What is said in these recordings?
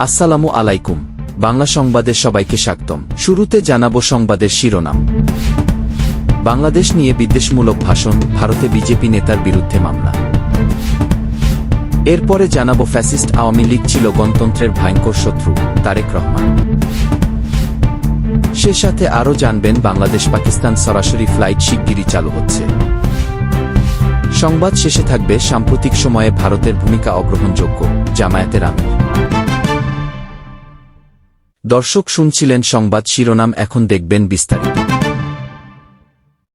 আসসালামু আলাইকুম। বাংলা সংবাদে সবাইকে স্বাগতম। শুরুতে জানাব সংবাদের শিরোনাম। বাংলাদেশ নিয়ে বিদ্বেষমূলক ভাষণ, ভারতে বিজেপি নেতার বিরুদ্ধে মামলা। এরপরে জানাব ফ্যাসিস্ট আওয়ামী লীগ ছিল গণতন্ত্রের ভয়ঙ্কর শত্রু, তারেক রহমান। সে সাথে আরও জানবেন, বাংলাদেশ পাকিস্তান সরাসরি ফ্লাইট শিগগিরই চালু হচ্ছে। সংবাদ শেষে থাকবে সাম্প্রতিক সময়ে ভারতের ভূমিকা অগ্রহণযোগ্য, জামায়াতের আমির। দর্শক শুনছিলেন সংবাদ শিরোনাম, এখন দেখবেন বিস্তারিত।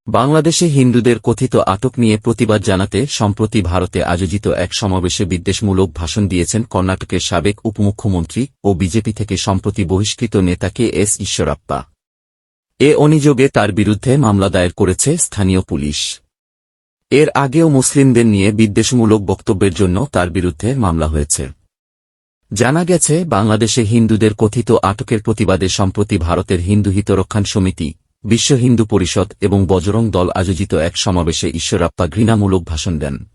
বাংলাদেশে হিন্দুদের কথিত আটক নিয়ে প্রতিবাদ জানাতে সম্প্রতি ভারতে আয়োজিত এক সমাবেশে বিদ্বেষমূলক ভাষণ দিয়েছেন কর্ণাটকের সাবেক উপমুখ্যমন্ত্রী ও বিজেপি থেকে সম্প্রতি বহিষ্কৃত নেতা কে এস ঈশ্বরাপ্পা। এ অনিযোগে তার বিরুদ্ধে মামলা দায়ের করেছে স্থানীয় পুলিশ। এর আগেও মুসলিমদের নিয়ে বিদ্বেষমূলক বক্তব্যের জন্য তার বিরুদ্ধে মামলা হয়েছে। জানা গেছে, বাংলাদেশে হিন্দুদের কথিত আটকের প্রতিবাদে সম্প্রতি ভারতের হিন্দু হিতরক্ষণ সমিতি, বিশ্ব হিন্দু পরিষদ এবং বজরং দল আয়োজিত এক সমাবেশে ঈশ্বরাপ্পা ঘৃণামূলক ভাষণ দেন।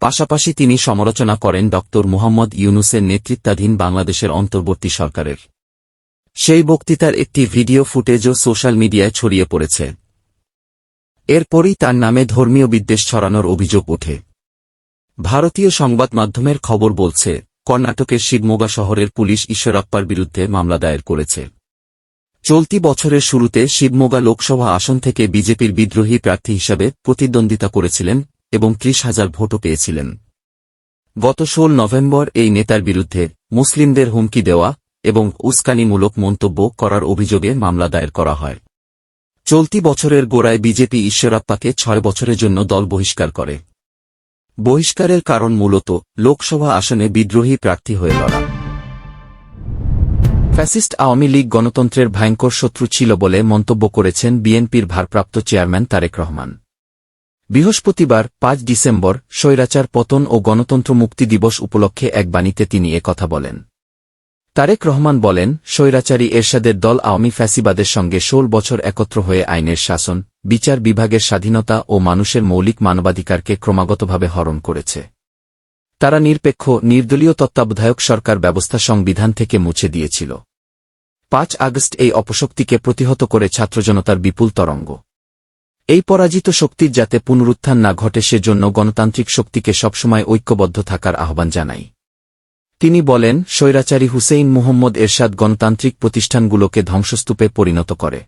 পাশাপাশি তিনি সমালোচনা করেন ড. মুহাম্মদ ইউনুসের নেতৃত্বাধীন বাংলাদেশের অন্তর্বর্তী সরকারের। সেই বক্তৃতার একটি ভিডিও ফুটেজও সোশ্যাল মিডিয়ায় ছড়িয়ে পড়েছে। এরপরই তার নামে ধর্মীয় বিদ্বেষ ছড়ানোর অভিযোগ ওঠে। ভারতীয় সংবাদ মাধ্যমের খবর বলছে কর্ণাটকের শিবমোগা শহরের পুলিশ ঈশ্বরাপ্পার বিরুদ্ধে মামলা দায়ের করেছে। চলতি বছরের শুরুতে শিবমোগা লোকসভা আসন থেকে বিজেপির বিদ্রোহী প্রার্থী হিসাবে প্রতিদ্বন্দ্বিতা করেছিলেন এবং ত্রিশ হাজার ভোটও পেয়েছিলেন। গত ষোল নভেম্বর এই নেতার বিরুদ্ধে মুসলিমদের হুমকি দেওয়া এবং উস্কানিমূলক মন্তব্য করার অভিযোগে মামলা দায়ের করা হয়। চলতি বছরের গোড়ায় বিজেপি ঈশ্বরাপ্পাকে ছয় বছরের জন্য দল বহিষ্কার করে। বহিষ্কারের কারণ মূলত লোকসভা আসনে বিদ্রোহী প্রার্থী হয়ে লড়া। ফ্যাসিস্ট আওয়ামী লীগ গণতন্ত্রের ভয়ঙ্কর শত্রু ছিল বলে মন্তব্য করেছেন বিএনপির ভারপ্রাপ্ত চেয়ারম্যান তারেক রহমান। বৃহস্পতিবার, পাঁচ ডিসেম্বর, স্বৈরাচার পতন ও গণতন্ত্র মুক্তি দিবস উপলক্ষে এক বাণীতে তিনি কথা বলেন। তারেক রহমান বলেন, স্বৈরাচারী এরশাদের দল আওয়ামী ফ্যাসিবাদের সঙ্গে ষোল বছর একত্র হয়ে আইনের শাসন, বিচার বিভাগের স্বাধীনতা ও মানুষের মৌলিক মানবাধিকারকে ক্রমাগতভাবে হরণ করেছে। তারা নিরপেক্ষ, নির্দলীয় তত্ত্বাবধায়ক সরকার ব্যবস্থা সংবিধান থেকে মুছে দিয়েছিল। পাঁচ আগস্ট এই অপশক্তিকে প্রতিহত করে ছাত্রজনতার বিপুল তরঙ্গ। এই পরাজিত শক্তির যাতে পুনরুত্থান না ঘটে সেজন্য গণতান্ত্রিক শক্তিকে সবসময় ঐক্যবদ্ধ থাকার আহ্বান জানাই। তিনি বলেন, স্বৈরাচারী হুসেইন মুহম্মদ এরশাদ গণতান্ত্রিক প্রতিষ্ঠানগুলোকে ধ্বংসস্তূপে পরিণত করে।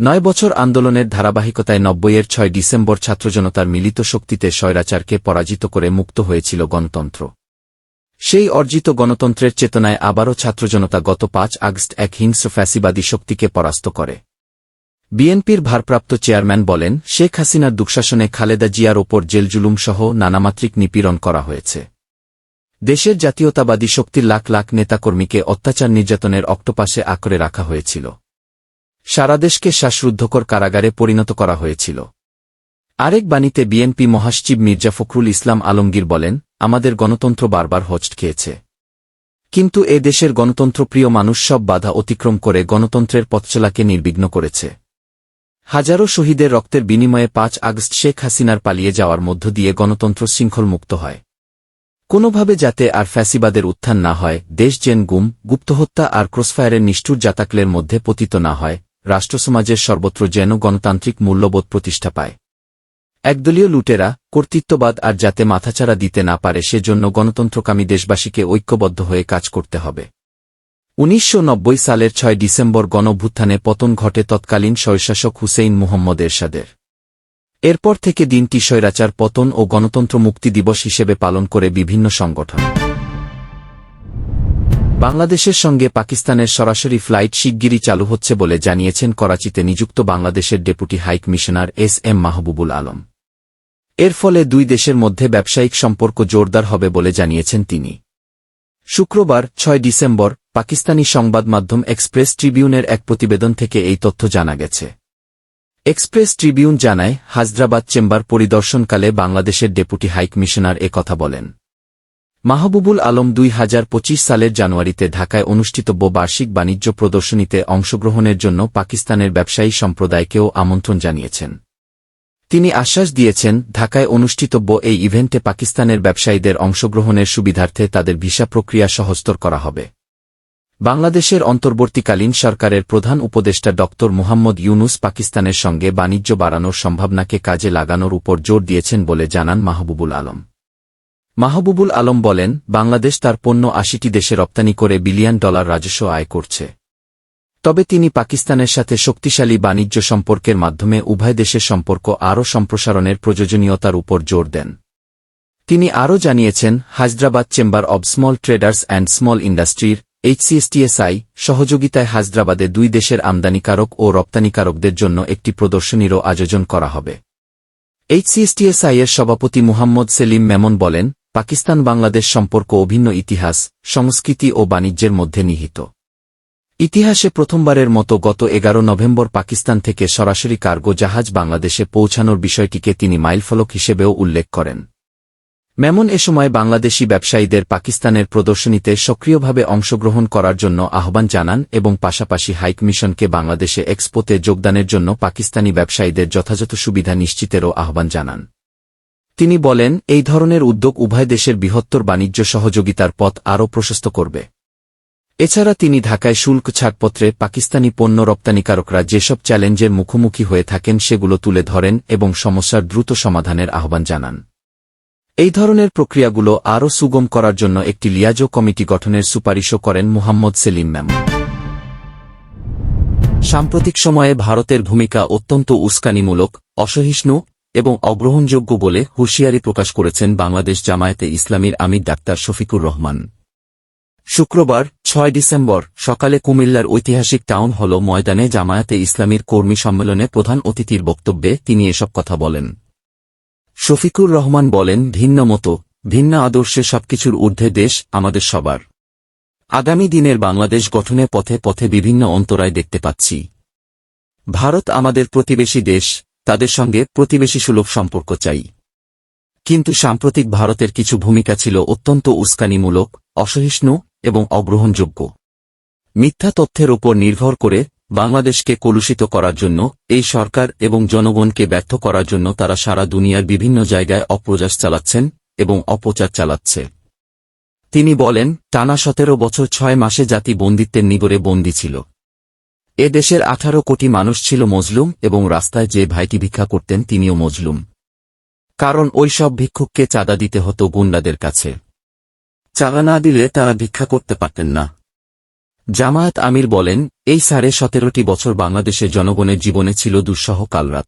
নয় বছর আন্দোলনের ধারাবাহিকতায় নব্বইয়ের ছয় ডিসেম্বর ছাত্রজনতার মিলিত শক্তিতে স্বৈরাচারকে পরাজিত করে মুক্ত হয়েছিল গণতন্ত্র। সেই অর্জিত গণতন্ত্রের চেতনায় আবারও ছাত্রজনতা গত পাঁচ আগস্ট এক হিংস্র ফ্যাসিবাদী শক্তিকে পরাস্ত করে। বিএনপির ভারপ্রাপ্ত চেয়ারম্যান বলেন, শেখ হাসিনার দুঃশাসনে খালেদা জিয়ার ওপর জেলজুলুম সহ নানামাত্রিক নিপীড়ন করা হয়েছে। দেশের জাতীয়তাবাদী শক্তির লাখ লাখ নেতাকর্মীকে অত্যাচার নির্যাতনের অক্টোপাসে আঁকড়ে রাখা হয়েছিল। সারা দেশকে শ্বাসরুদ্ধকর কারাগারে পরিণত করা হয়েছিল। আরেক বাণীতে বিএনপি মহাসচিব মির্জা ফখরুল ইসলাম আলমগীর বলেন, আমাদের গণতন্ত্র বারবার হজট খেয়েছে। কিন্তু এ দেশের গণতন্ত্রপ্রিয় মানুষ সব বাধা অতিক্রম করে গণতন্ত্রের পথচলাকে নির্বিঘ্ন করেছে। হাজারো শহীদের রক্তের বিনিময়ে পাঁচ আগস্ট শেখ হাসিনার পালিয়ে যাওয়ার মধ্য দিয়ে গণতন্ত্র শৃঙ্খলমুক্ত হয়। কোনোভাবে যাতে আর ফ্যাসিবাদের উত্থান না হয়, দেশ জেন গুম, গুপ্তহত্যা আর ক্রসফায়ারের নিষ্ঠুর জাতাকলের মধ্যে পতিত না হয়, রাষ্ট্রসমাজের সর্বত্র যেন গণতান্ত্রিক মূল্যবোধ প্রতিষ্ঠা পায়। একদলীয় লুটেরা, কর্তৃত্ববাদ আর যাতে মাথাচাড়া দিতে না পারে, সেজন্য গণতন্ত্রকামী দেশবাসীকে ঐক্যবদ্ধ হয়ে কাজ করতে হবে। উনিশশো নব্বই সালের ছয় ডিসেম্বর গণভ্যুত্থানে পতন ঘটে তৎকালীন স্বৈশাসক হুসেইন মুহম্মদ এরশাদের। এরপর থেকে দিনটি স্বৈরাচার, পতন ও গণতন্ত্র মুক্তি দিবস হিসেবে পালন করে বিভিন্ন সংগঠন। বাংলাদেশের সঙ্গে পাকিস্তানের সরাসরি ফ্লাইট শিগগিরই চালু হচ্ছে বলে জানিয়েছেন করাচিতে নিযুক্ত বাংলাদেশের deputy high commissioner S M Mahbubul Alam. এর ফলে দুই দেশের মধ্যে ব্যবসায়িক সম্পর্ক জোরদার হবে বলে জানিয়েছেন তিনি। শুক্রবার, ছয় ডিসেম্বর, পাকিস্তানি সংবাদ মাধ্যম এক্সপ্রেস ট্রিবিউনের এক প্রতিবেদন থেকে এই তথ্য জানা গেছে। এক্সপ্রেস ট্রিবিউন জানায় হাজরাবাদ চেম্বার পরিদর্শনকালে বাংলাদেশের ডেপুটি হাই কমিশনার কথা বলেন। মাহবুবুল আলম দুই হাজার পঁচিশ সালের জানুয়ারিতে ঢাকায় অনুষ্ঠিতব্য বার্ষিক বাণিজ্য প্রদর্শনীতে অংশগ্রহণের জন্য পাকিস্তানের ব্যবসায়ী সম্প্রদায়কেও আমন্ত্রণ জানিয়েছেন। তিনি আশ্বাস দিয়েছেন, ঢাকায় অনুষ্ঠিতব্য এই ইভেন্টে পাকিস্তানের ব্যবসায়ীদের অংশগ্রহণের সুবিধার্থে তাদের ভিসা প্রক্রিয়া সহজতর করা হবে। বাংলাদেশের অন্তর্বর্তীকালীন সরকারের প্রধান উপদেষ্টা ড. মুহাম্মদ ইউনুস পাকিস্তানের সঙ্গে বাণিজ্য বাড়ানোর সম্ভাবনাকে কাজে লাগানোর উপর জোর দিয়েছেন বলে জানান মাহবুবুল আলম। মাহবুবুল আলম বলেন, বাংলাদেশ তার পণ্য আশিটি দেশে রপ্তানি করে বিলিয়ন ডলার রাজস্ব আয় করছে। তবে তিনি পাকিস্তানের সাথে শক্তিশালী বাণিজ্য সম্পর্কের মাধ্যমে উভয় দেশের সম্পর্ক আরও সম্প্রসারণের প্রয়োজনীয়তার উপর জোর দেন। তিনি আরও জানিয়েছেন, Hyderabad chamber of small traders and small ইন্ডাস্ট্রির এইচসিএসটিএসআই সহযোগিতায় হায়দ্রাবাদে দুই দেশের আমদানিকারক ও রপ্তানিকারকদের জন্য একটি প্রদর্শনীরও আয়োজন করা হবে। এইচসিএসটিএসআই এর সভাপতি মুহাম্মদ সেলিম মেমন বলেন, পাকিস্তান বাংলাদেশ সম্পর্ক অভিন্ন ইতিহাস, সংস্কৃতি ও বাণিজ্যের মধ্যে নিহিত। ইতিহাসে প্রথমবারের মতো গত এগারো নভেম্বর পাকিস্তান থেকে সরাসরি কার্গো জাহাজ বাংলাদেশে পৌঁছানোর বিষয়টিকে তিনি মাইলফলক হিসেবেও উল্লেখ করেন। মেমন এ সময় বাংলাদেশি ব্যবসায়ীদের পাকিস্তানের প্রদর্শনীতে সক্রিয়ভাবে অংশগ্রহণ করার জন্য আহ্বান জানান এবং পাশাপাশি হাইকমিশনকে বাংলাদেশে এক্সপোতে যোগদানের জন্য পাকিস্তানি ব্যবসায়ীদের যথাযথ সুবিধা নিশ্চিতেরও আহ্বান জানান। তিনি বলেন, এই ধরনের উদ্যোগ উভয় দেশের বৃহত্তর বাণিজ্য সহযোগিতার পথ আরও প্রশস্ত করবে। এছাড়া তিনি ঢাকায় শুল্ক ছাড়পত্রে পাকিস্তানি পণ্য রপ্তানিকারকরা যেসব চ্যালেঞ্জের মুখোমুখি হয়ে থাকেন সেগুলো তুলে ধরেন এবং সমস্যার দ্রুত সমাধানের আহ্বান জানান। এই ধরনের প্রক্রিয়াগুলো আরও সুগম করার জন্য একটি লিয়াজো কমিটি গঠনের সুপারিশও করেন মুহাম্মদ সেলিম ম্যাম। সাম্প্রতিক সময়ে ভারতের ভূমিকা অত্যন্ত উস্কানিমূলক, অসহিষ্ণু এবং অগ্রহণযোগ্য বলে হুঁশিয়ারি প্রকাশ করেছেন বাংলাদেশ জামায়াতে ইসলামীর আমির ডাক্তার শফিকুর রহমান। শুক্রবার, ছয় ডিসেম্বর, সকালে কুমিল্লার ঐতিহাসিক টাউন হল ময়দানে জামায়াতে ইসলামীর কর্মী সম্মেলনে প্রধান অতিথির বক্তব্যে তিনি এসব কথা বলেন। শফিকুর রহমান বলেন, ভিন্ন মতো, ভিন্ন আদর্শে সবকিছুর ঊর্ধ্বে দেশ আমাদের সবার। আগামী দিনের বাংলাদেশ গঠনে পথে পথে বিভিন্ন অন্তরায় দেখতে পাচ্ছি। ভারত আমাদের প্রতিবেশী দেশ, তাদের সঙ্গে প্রতিবেশী সুলভ সম্পর্ক চাই। কিন্তু সাম্প্রতিক ভারতের কিছু ভূমিকা ছিল অত্যন্ত উস্কানিমূলক, অসহিষ্ণু এবং অগ্রহণযোগ্য। মিথ্যা তথ্যের উপর নির্ভর করে বাংলাদেশকে কলুষিত করার জন্য, এই সরকার এবং জনগণকে ব্যর্থ করার জন্য তারা সারা দুনিয়ার বিভিন্ন জায়গায় অপ্রয়াস চালাচ্ছেন এবং অপচার চালাচ্ছে। তিনি বলেন, টানা সতেরো বছর ছয় মাসে জাতি বন্দিত্বের নিগরে বন্দী ছিল। এ দেশের আঠারো কোটি মানুষ ছিল মজলুম এবং রাস্তায় যে ভাইটি ভিক্ষা করতেন তিনিও মজলুম। কারণ ওই সব ভিক্ষুককে চাঁদা দিতে হতো গুন্ডাদের কাছে। চাঁদা না দিলে তারা ভিক্ষা করতে পারতেন না। জামায়াত আমির বলেন, এই সাড়ে সতেরোটি বছর বাংলাদেশের জনগণের জীবনে ছিল দুঃসহ কালরাত।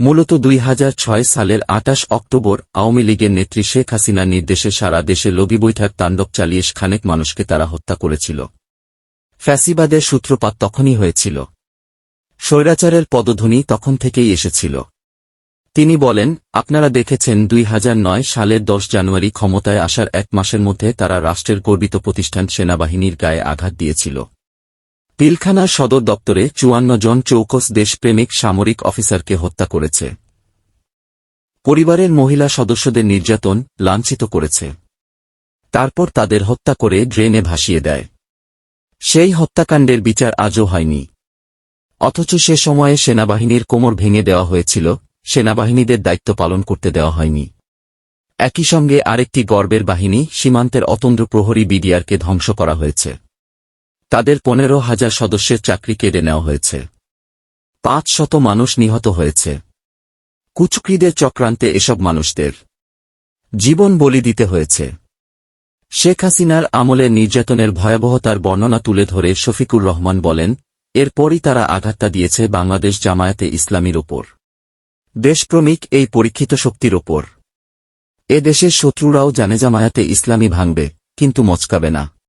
মূলত দুই হাজার ছয় সালের আটাশ অক্টোবর আওয়ামী লীগের নেত্রী শেখ হাসিনার নির্দেশে সারা দেশে লবি বৈঠক তাণ্ডব চালিয়ে খানেক মানুষকে তারা হত্যা করেছিল। ফ্যাসিবাদের সূত্রপাত তখনই হয়েছিল। স্বৈরাচারের পদধ্বনি তখন থেকেই এসেছিল। তিনি বলেন, আপনারা দেখেছেন দুই হাজার নয় সালের দশ জানুয়ারি ক্ষমতায় আসার এক মাসের মধ্যে তারা রাষ্ট্রের গর্বিত প্রতিষ্ঠান সেনাবাহিনীর গায়ে আঘাত দিয়েছিল। পিলখানার সদর দপ্তরে চুয়ান্ন জন চৌকস দেশপ্রেমিক সামরিক অফিসারকে হত্যা করেছে। পরিবারের মহিলা সদস্যদের নির্যাতন লাঞ্ছিত করেছে। তারপর তাদের হত্যা করে ড্রেনে ভাসিয়ে দেয়। সেই হত্যাকাণ্ডের বিচার আজও হয়নি। অথচ সে সময়ে সেনাবাহিনীর কোমর ভেঙে দেওয়া হয়েছিল সেনাবাহিনীদের দায়িত্ব পালন করতে দেওয়া হয়নি। একই সঙ্গে আরেকটি গর্বের বাহিনী, সীমান্তের অতন্দ্র প্রহরী বিডিআরকে ধ্বংস করা হয়েছে। তাদের পনেরো হাজার সদস্যের চাকরি কেড়ে নেওয়া হয়েছে। পাঁচ শত মানুষ নিহত হয়েছে। কুচক্রীদের চক্রান্তে এসব মানুষদের জীবন বলি দিতে হয়েছে। শেখ হাসিনার আমলে নির্যাতনের ভয়াবহতার বর্ণনা তুলে ধরে শফিকুর রহমান বলেন, এরপরই তারা আঘাতটা দিয়েছে বাংলাদেশ জামায়াতে ইসলামীর ওপর। দেশপ্রমিক এই পরীক্ষিত শক্তির ওপর। এ দেশের শত্রুরাও জানেজা মায়াতে ইসলামী ভাঙবে, কিন্তু মচকাবে না।